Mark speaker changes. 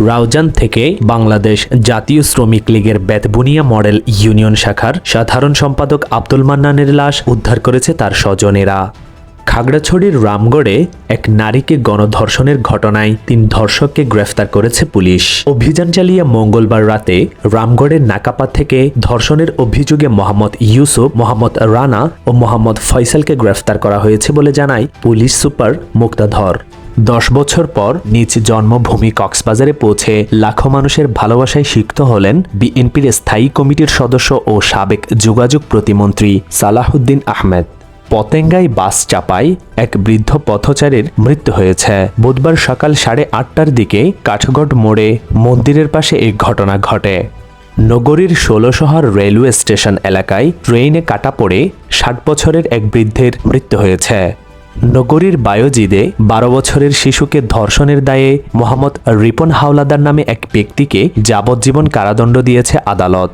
Speaker 1: রাউজান থেকে বাংলাদেশ জাতীয় শ্রমিক লীগের বেতবুনিয়া মডেল ইউনিয়ন শাখার সাধারণ সম্পাদক আব্দুল মান্নানের লাশ উদ্ধার করেছে তার স্বজনেরা। খাগড়াছড়ির রামগড়ে এক নারীকে গণধর্ষণের ঘটনায় তিন ধর্ষককে গ্রেফতার করেছে পুলিশ। অভিযান চালিয়ে মঙ্গলবার রাতে রামগড়ের নাকাপা থেকে ধর্ষণের অভিযোগে মোহাম্মদ ইউসুফ, মোহাম্মদ রানা ও মোহাম্মদ ফয়সালকে গ্রেফতার করা হয়েছে বলে জানায় পুলিশ সুপার মুক্তাধর। দশ বছর পর নিজ জন্মভূমি কক্সবাজারে পৌঁছে লাখো মানুষের ভালোবাসায় সিক্ত হলেন বিএনপির স্থায়ী কমিটির সদস্য ও সাবেক যোগাযোগ প্রতিমন্ত্রী সালাহুদ্দিন আহমেদ। পতেঙ্গায় বাস চাপায় এক বৃদ্ধ পথচারীর মৃত্যু হয়েছে। বুধবার সকাল সাড়ে আটটার দিকে কাঠগড় মোড়ে মন্দিরের পাশে এই ঘটনা ঘটে। নগরীর ষোলশহর রেলওয়ে স্টেশন এলাকায় ট্রেনে কাটা পড়ে ষাট বছরের এক বৃদ্ধের মৃত্যু হয়েছে। নগরীর বায়োজিদে বারো বছরের শিশুকে ধর্ষণের দায়ে মোহাম্মদ রিপন হাওলাদার নামে এক ব্যক্তিকে যাবজ্জীবন কারাদণ্ড দিয়েছে আদালত।